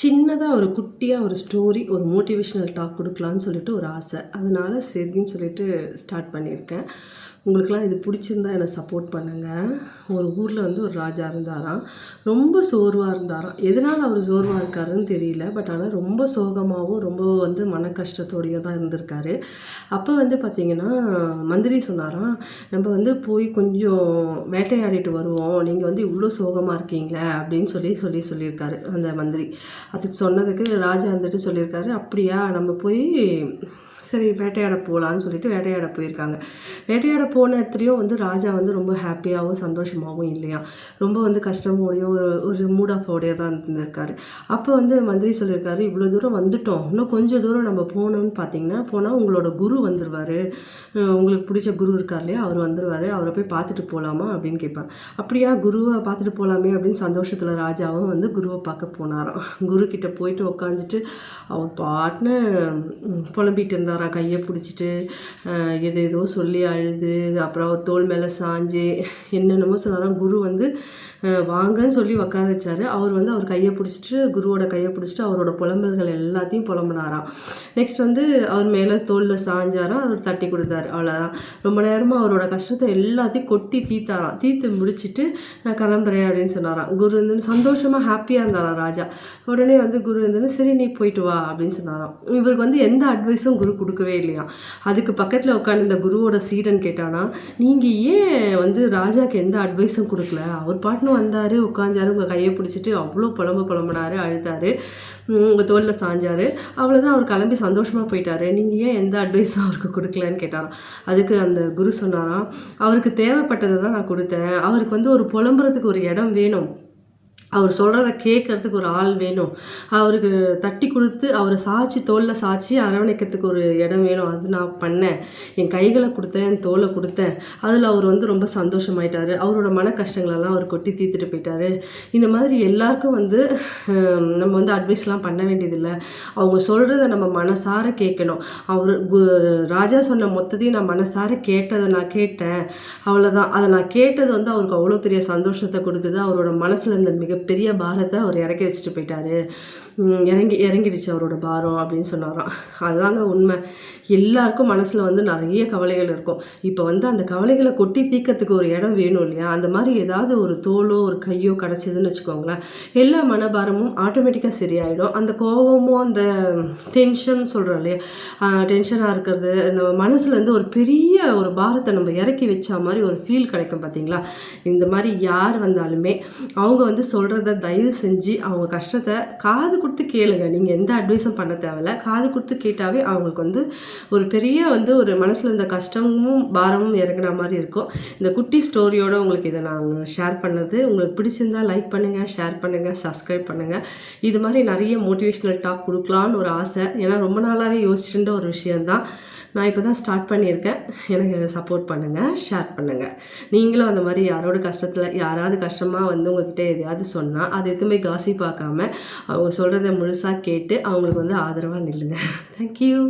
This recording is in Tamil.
சின்னதாக ஒரு குட்டியாக ஒரு ஸ்டோரி ஒரு மோட்டிவேஷ்னல் டாக் கொடுக்கலான்னு சொல்லிட்டு ஒரு ஆசை. அதனால் சரின்னு சொல்லிட்டு ஸ்டார்ட் பண்ணியிருக்கேன். உங்களுக்கெல்லாம் இது பிடிச்சிருந்தா என்னை சப்போர்ட் பண்ணுங்கள் ஒரு ஊரில் வந்து ஒரு ராஜா இருந்தாராம். ரொம்ப சோர்வாக இருந்தாராம். எதனால் அவர் சோர்வாக இருக்காருன்னு தெரியல. பட் ஆனால் ரொம்ப சோகமாகவும் ரொம்ப வந்து மன கஷ்டத்தோடையும் தான் இருந்திருக்காரு. அப்போ வந்து பார்த்திங்கன்னா மந்திரி சொன்னாராம் நம்ம வந்து போய் கொஞ்சம் வேட்டையாடிட்டு வருவோம். நீங்கள் வந்து இவ்வளோ சோகமாக இருக்கீங்களே? அப்படின்னு சொல்லி சொல்லி சொல்லியிருக்காரு அந்த மந்திரி. அதுக்கு சொன்னதுக்கு ராஜா வந்துட்டு சொல்லியிருக்காரு அப்படியா நம்ம போய் சரி வேட்டையாட போகலான்னு சொல்லிட்டு வேட்டையாட போயிருக்காங்க. வேட்டையாட போன இடத்துலையும் வந்து ராஜா வந்து ரொம்ப ஹாப்பியாகவும் சந்தோஷமாகவும் இல்லையா ரொம்ப வந்து கஷ்டமோடையும் ஒரு ஒரு மூட் தான் இருந்திருக்காரு. அப்போ வந்து மந்திரி சொல்லியிருக்காரு இவ்வளோ தூரம் வந்துட்டோம். இன்னும் கொஞ்சம் தூரம் நம்ம போனோம்னு பார்த்தீங்கன்னா போனால் உங்களோட குரு வந்துடுவார் உங்களுக்கு பிடிச்ச குரு இருக்கார் இல்லையா? அவர் வந்துடுவார் அவரை போய் பார்த்துட்டு போகலாமா அப்படின்னு கேட்பாங்க அப்படியா குருவை பார்த்துட்டு போகலாமே அப்படின்னு சந்தோஷத்தில் ராஜாவும் வந்து குருவை பார்க்க போனாராம். குரு கிட்ட போயிட்டு உக்காந்துட்டு அவர் பாட்டுன்னு புலம்பிட்டு இருந்தாராம் கையை பிடிச்சிட்டு எது ஏதோ சொல்லி அழுது அப்புறம் அவர் தோல் மேலே சாஞ்சு என்னென்னமோ சொன்னாராம். குரு வந்து வாங்கன்னு சொல்லி உட்கார வச்சாரு. அவர் வந்து அவர் கையை பிடிச்சிட்டு குருவோட கையை பிடிச்சிட்டு அவரோட புலம்பல்கள் எல்லாத்தையும் புலம்புனாராம். நெக்ஸ்ட் வந்து அவர் மேலே தோலில் சாஞ்சாராம். அவர் தட்டி கொடுத்தாரு. அவ்வளோதான் ரொம்ப நேரமாக அவரோட கஷ்டத்தை எல்லாத்தையும் கொட்டி தீத்தாராம். தீத்து முடிச்சுட்டு நான் கிளம்புறேன் அப்படின்னு சொன்னாராம். குரு வந்து சந்தோஷமாக ஹாப்பியாக இருந்தாராம் ராஜா. உடனே வந்து குரு வந்து சரி நீ போயிட்டு வா அப்படின்னு சொன்னாராம். இவருக்கு வந்து எந்த அட்வைஸும் குரு கொடுக்கவே இல்லையா அதுக்கு பக்கத்தில் உட்காந்து இந்த குருவோட சீடன் கேட்டானா நீங்கள் ஏன் வந்து ராஜாக்கு எந்த அட்வைஸும் கொடுக்கல? அவர் பாட்டுன்னு வந்தார் உட்காந்தாரு உங்கள் கையை பிடிச்சிட்டு அவ்வளோ புலம்பு புலம்புனாரு அழுத்தார் உங்கள் தோளில் சாஞ்சார். அவ்வளோதான் அவர் கிளம்பி சந்தோஷமாக போயிட்டாரு. நீங்கள் ஏன் எந்த அட்வைஸும் அவருக்கு கொடுக்கலன்னு கேட்டாராம். அதுக்கு அந்த குரு சொன்னாராம் அவருக்கு தேவைப்பட்டதை தான் நான் கொடுத்தேன். அவருக்கு வந்து ஒரு புலம்புறதுக்கு ஒரு இடம் வேணும். அவர் சொல்கிறத கேட்கறதுக்கு ஒரு ஆள் வேணும். அவருக்கு தட்டி கொடுத்து அவரை சாய்ச்சி தோளில் சாய்ச்சி அரவணைக்கிறதுக்கு ஒரு இடம் வேணும். அது நான் பண்ணேன். என் கைகளை கொடுத்தேன் என் தோலை கொடுத்தேன். அதில் அவர் வந்து ரொம்ப சந்தோஷமாயிட்டார். அவரோட மன கஷ்டங்களெல்லாம் அவர் கொட்டி தீர்த்துட்டு போயிட்டார். இந்த மாதிரி எல்லாருக்கும் வந்து நம்ம வந்து அட்வைஸ்லாம் பண்ண வேண்டியதில்லை. அவங்க சொல்கிறத நம்ம மனசார கேட்கணும். அவர் ராஜா சொன்ன மொத்தத்தையும் நான் மனசார கேட்டதை நான் கேட்டேன். அவ்வளோதான் அதை நான் கேட்டது வந்து அவருக்கு அவ்வளோ பெரிய சந்தோஷத்தை கொடுத்தது. அவரோட மனசில் இருந்த மிக பெரிய பாரத்தை அவர் இறக்கி வச்சுட்டு போயிட்டாரு. இறங்கி இறங்கிடுச்சு அவரோட பாரம் அப்படின்னு சொன்னாராம். அதுதாங்க உண்மை. எல்லாருக்கும் மனசில் வந்து நிறைய கவலைகள் இருக்கும். இப்போ வந்து அந்த கவலைகளை கொட்டி தீக்கிறதுக்கு ஒரு இடம் வேணும் இல்லையா? அந்த மாதிரி ஏதாவது ஒரு தோலோ ஒரு கையோ கிடச்சிதுன்னு வச்சுக்கோங்களேன் எல்லா மனபாரமும் ஆட்டோமேட்டிக்காக சரியாயிடும். அந்த கோபமும் அந்த டென்ஷன் சொல்கிறோம் இல்லையா? டென்ஷனாக இருக்கிறது அந்த மனசுலேருந்து ஒரு பெரிய ஒரு பாரத்தை நம்ம இறக்கி வச்ச மாதிரி ஒரு ஃபீல் கிடைக்கும் பார்த்தீங்களா இந்த மாதிரி யார் வந்தாலுமே அவங்க வந்து சொல்கிறத தயவு செஞ்சு அவங்க கஷ்டத்தை காது கொடுத்து கேளுங்க. நீங்கள் எந்த அட்வைஸும் பண்ண தேவையில்ல. காது கொடுத்து கேட்டாவே அவங்களுக்கு வந்து ஒரு பெரிய வந்து ஒரு மனசில் இருந்த கஷ்டமும் பாரமும் இறங்குற மாதிரி இருக்கும். இந்த குட்டி ஸ்டோரியோட உங்களுக்கு இதை நான் ஷேர் பண்ணது. உங்களுக்கு பிடிச்சிருந்தா லைக் பண்ணுங்கள் ஷேர் பண்ணுங்கள் சப்ஸ்கிரைப் பண்ணுங்கள் இது மாதிரி நிறைய மோட்டிவேஷ்னல் டாக் கொடுக்கலான்னு ஒரு ஆசை. ஏன்னா ரொம்ப நாளாகவே யோசிச்சுட்டு ஒரு விஷயந்தான் நான் இப்போ தான் ஸ்டார்ட் பண்ணியிருக்கேன். எனக்கு சப்போர்ட் பண்ணுங்கள் ஷேர் பண்ணுங்கள் நீங்களும் அந்த மாதிரி யாரோட கஷ்டத்தில் யாராவது கஷ்டமாக வந்து உங்ககிட்ட எதையாவது சொன்னால் அது எதுவுமே காசி பார்க்காம அவங்க சொல்கிறத முழுசாக கேட்டு அவங்களுக்கு வந்து ஆதரவாக நில்லுங்க. தேங்க்யூ